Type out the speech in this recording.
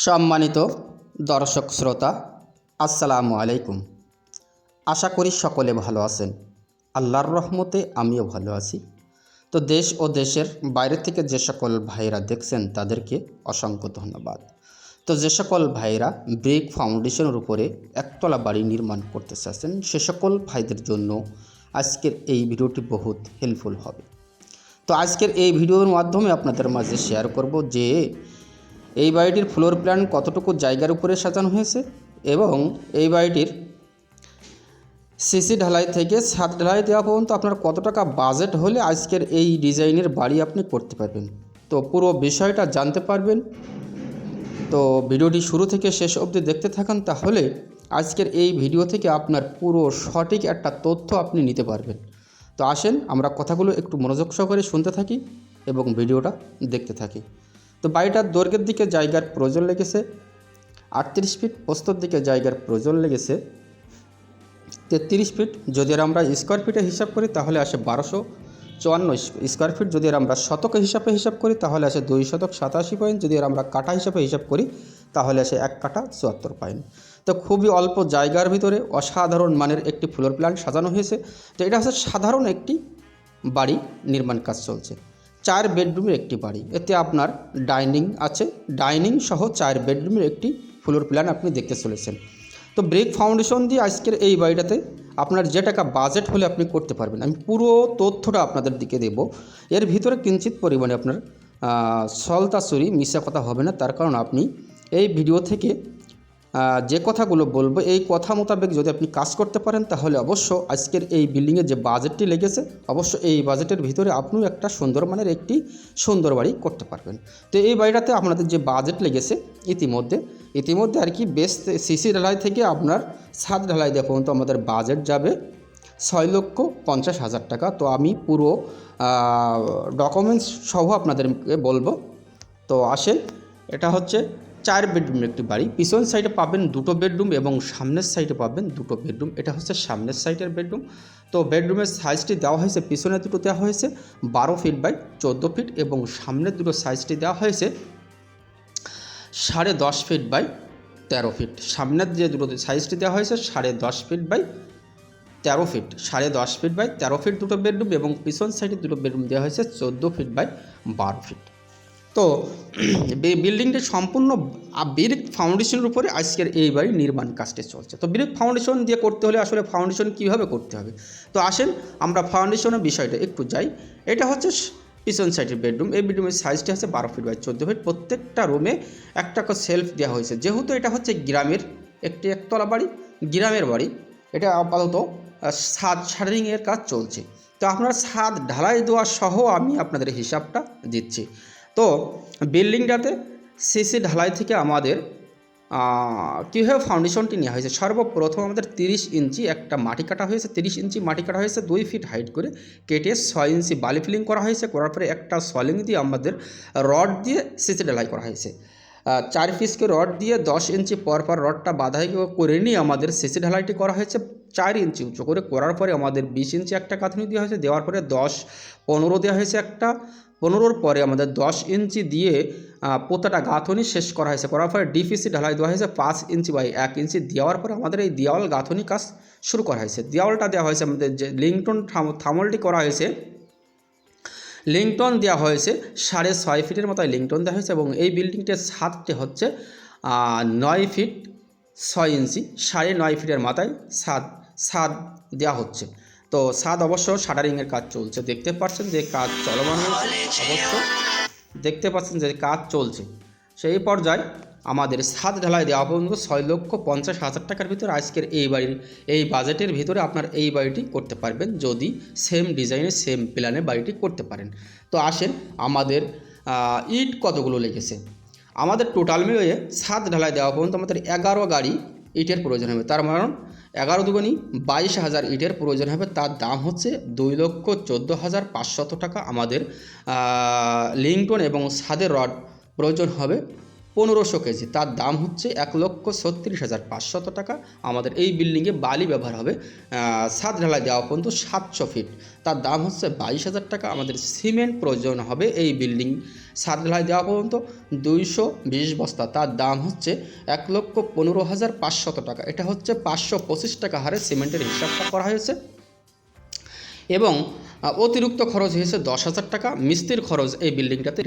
সম্মানিত দর্শক শ্রোতা, আসসালামু আলাইকুম। আশা করি সকলে ভালো আছেন। আল্লাহর রহমতে আমিও ভালো আছি। তো দেশ ও দেশের বাইরে থেকে যে সকল ভাইরা দেখছেন, তাদেরকে অসংখ্য ধন্যবাদ। তো যে সকল ভাইরা ব্রেক ফাউন্ডেশনের উপরে একতলা বাড়ি নির্মাণ করতে চাচ্ছেন, সে সকল ভাইদের জন্য আজকের এই ভিডিওটি বহুত হেল্পফুল হবে। তো আজকের এই ভিডিওর মাধ্যমে আপনাদের মাঝে শেয়ার করব যে এই বাড়িটির ফ্লোর প্ল্যান কতটুকু জায়গার উপরে সাজানো হয়েছে এবং এই বাড়িটির সিসি ঢালাই থেকে ছাদ ঢালাই দেওয়া পর্যন্ত আপনার কত টাকা বাজেট হলে আজকের এই ডিজাইনের বাড়ি আপনি করতে পারবেন? তো পুরো বিষয়টা জানতে পারবেন। তো ভিডিওটি শুরু থেকে শেষ অবধি দেখতে থাকেন, তাহলে আজকের এই ভিডিও থেকে আপনার পুরো সঠিক একটা তথ্য আপনি নিতে পারবেন। তো আসেন, আমরা কথাগুলো একটু মনোযোগ সহকারে শুনতে থাকি এবং ভিডিওটা দেখতে থাকি। তো বাড়িটার দৈর্ঘ্যের দিকে জায়গার প্রয়োজন লেগেছে। আটত্রিশ ফিট প্রস্তর দিকে জায়গার প্রয়োজন লেগেছে। তেত্রিশ ফিট যদি আমরা স্কোয়ার ফিটে হিসাব করি তাহলে আসে বারোশো চুয়ান্ন স্কোয়ার ফিট যদি আমরা শতকে হিসাবে হিসাব করি তাহলে আসে দুই শতক সাতাশি পয়েন্ট যদি আমরা কাটা হিসাবে হিসাব করি তাহলে আসে এক কাটা চুয়াত্তর পয়েন্ট তো খুবই অল্প জায়গার ভিতরে অসাধারণ মানের একটি ফ্লোর প্ল্যান সাজানো হয়েছে। তো এটা হচ্ছে সাধারণ একটি বাড়ি নির্মাণ কাজ চলছে। চার বেডরুমের একটি বাড়ি। এতে আপনার ডাইনিং আছে। ডাইনিং সহ চার বেডরুমের একটি ফ্লোর প্ল্যান আপনি দেখতে চলেছেন। তো ব্রেক ফাউন্ডেশন দিয়ে আজকের এই বাড়িটাতে আপনার যে টাকা বাজেট হলে আপনি করতে পারবেন, আমি পুরো তথ্যটা আপনাদের দিকে দেব। এর ভিতরে কিঞ্চিত পরিমাণে আপনার সলতাসুরি মিশা কথা হবে না। তার কারণ আপনি এই ভিডিও থেকে যে কথাগুলো বলব, এই কথা মোতাবেক যদি আপনি কাজ করতে পারেন, তাহলে অবশ্য আজকের এই বিল্ডিংয়ের যে বাজেটটি লেগেছে, অবশ্য এই বাজেটের ভিতরে আপনিও একটা সুন্দর মানের একটি সুন্দর বাড়ি করতে পারবেন। তো এই বাড়িটাতে আপনাদের যে বাজেট লেগেছে, ইতিমধ্যে ইতিমধ্যে আর কি বেশ সিসি ঢালাই থেকে আপনার সাত ঢালাই দেওয়া পর্যন্ত আমাদের বাজেট যাবে ছয় লক্ষ পঞ্চাশ হাজার টাকা। তো আমি পুরো ডকুমেন্টস সহ আপনাদেরকে বলব। তো আসেন, এটা হচ্ছে চার বেডরুমের একটি বাড়ি। পিছন সাইডে পাবেন দুটো বেডরুম এবং সামনের সাইডে পাবেন দুটো বেডরুম। এটা হচ্ছে সামনের সাইডের বেডরুম। তো বেডরুমের সাইজটি দেওয়া হয়েছে পিছনে দুটো দেওয়া হয়েছে, বারো ফিট বাই চোদ্দ ফিট এবং সামনের দুটো সাইজটি দেওয়া হয়েছে, সাড়ে দশ ফিট বাই তেরো ফিট সামনের যে দুটো সাইজটি দেওয়া হয়েছে, সাড়ে দশ ফিট বাই তেরো ফিট সাড়ে দশ ফিট বাই তেরো ফিট দুটো বেডরুম এবং পিছন সাইডে দুটো বেডরুম দেওয়া হয়েছে, চোদ্দ ফিট বাই বারো ফিট তো বিল্ডিংটি সম্পূর্ণ ব্রিক ফাউন্ডেশনের উপরে আজকের এই বাড়ি নির্মাণ কাজটি চলছে। তো ব্রিক ফাউন্ডেশন দিয়ে করতে হলে আসলে ফাউন্ডেশন কীভাবে করতে হবে? তো আসেন আমরা ফাউন্ডেশনের বিষয়টা একটু যাই। এটা হচ্ছে পিছন সাইডের বেডরুম। এই বেডরুমের সাইজটি আছে বারো ফিট বাই চোদ্দ ফিট। প্রত্যেকটা রুমে একটা করে সেলফ দেওয়া হয়েছে। যেহেতু এটা হচ্ছে গ্রামের একটি একতলা বাড়ি, গ্রামের বাড়ি, এটা আপাতত ছাদ শাটারিংয়ের কাজ চলছে। তো আপনার ছাদ ঢালাই দেওয়া সহ আমি আপনাদের হিসাবটা দিচ্ছি। তো বিল্ডিংটাতে সিসি ঢালাই থেকে আমাদের কীভাবে ফাউন্ডেশনটি নেওয়া হয়েছে? সর্বপ্রথম আমাদের তিরিশ ইঞ্চি একটা মাটি কাটা হয়েছে। তিরিশ ইঞ্চি মাটি কাটা হয়েছে, দুই ফিট হাইট করে কেটে ছয় ইঞ্চি বালি ফিলিং করা হয়েছে। করার পরে একটা সলিং দিয়ে আমাদের রড দিয়ে সিসি ঢালাই করা হয়েছে। চার পিসকে রড দিয়ে দশ ইঞ্চি পর পর রডটা বাধাই করে নিয়ে আমাদের সিসি ঢালাইটি করা হয়েছে। চার ইঞ্চি উঁচু করে করার পরে আমাদের বিশ ইঞ্চি একটা কাঁথনি দেওয়া হয়েছে। দেওয়ার পরে দশ পনেরো দেওয়া হয়েছে একটা। পনেরোর পরে আমাদের দশ ইঞ্চি দিয়ে পোতাটা গাঁথনি শেষ করা হয়েছে। করার পরে ডিপিসি ঢালাই দেওয়া হয়েছে পাঁচ ইঞ্চি বাই এক ইঞ্চি। দেওয়ার পরে আমাদের এই দেওয়াল গাঁথনি কাজ শুরু করা হয়েছে। দেওয়ালটা দেওয়া হয়েছে আমাদের যে লিংটন থাম- থামলটি করা হয়েছে। লিংটন দেওয়া হয়েছে সাড়ে ছয় ফিটের মতো লিংটন দেওয়া হয়েছে এবং এই বিল্ডিংটির ছাদটি হচ্ছে নয় ফিট ছয় ইঞ্চি, সাড়ে নয় ফিটের মাথায় ছাদ ছাদ দেওয়া হচ্ছে। তো ছাদ অবশ্য শাটারিংয়ের কাজ চলছে। দেখতে পাচ্ছেন যে কাজ চলমান অবশ্য। দেখতে পাচ্ছেন যে কাজ চলছে। সেই পর্যায়ে আমাদের ছাদ ঢালাই দেওয়া পর্যন্ত ছয় লক্ষ পঞ্চাশ হাজার টাকার ভিতরে আজকের এই বাড়ির, এই বাজেটের ভিতরে আপনার এই বাড়িটি করতে পারবেন। যদি সেম ডিজাইনের সেম প্ল্যানে বাড়িটি করতে পারেন। তো আসেন, আমাদের ইট কতগুলো লেগেছে? আমাদের টোটাল মিলিয়ে ছাদ ঢালাই দেওয়া পর্যন্ত আমাদের এগারো গাড়ি ইটের প্রয়োজন হবে। তার কারণ এগারো দুগুনি বাইশ হাজার ইটের প্রয়োজন হবে। তার দাম হচ্ছে দুই লক্ষ চোদ্দ হাজার পাঁচশত টাকা। আমাদের লিঙ্কন এবং সাদের রড প্রয়োজন হবে। পনেরোশো কেজি। তার দাম হচ্ছে এক লক্ষ ছত্রিশ হাজার পাঁচশত টাকা। আমাদের এই বিল্ডিংয়ে বালি ব্যবহার হবে। ছাদ ঢালাই দেওয়া পর্যন্ত সাতশো ফিট। তার দাম হচ্ছে বাইশ হাজার টাকা। আমাদের সিমেন্ট প্রয়োজন হবে এই বিল্ডিং ছাদ ঢালাই দেওয়া পর্যন্ত দুইশো বিশ বস্তা। তার দাম হচ্ছে এক লক্ষ পনেরো হাজার পাঁচশত টাকা। এটা হচ্ছে পাঁচশো পঁচিশ টাকা হারে সিমেন্টের হিসাবটা করা হয়েছে। এবং অতিরিক্ত খরচ হয়েছে দশ হাজার টাকা। মিস্ত্রির খরচ এই বিল্ডিংটাতে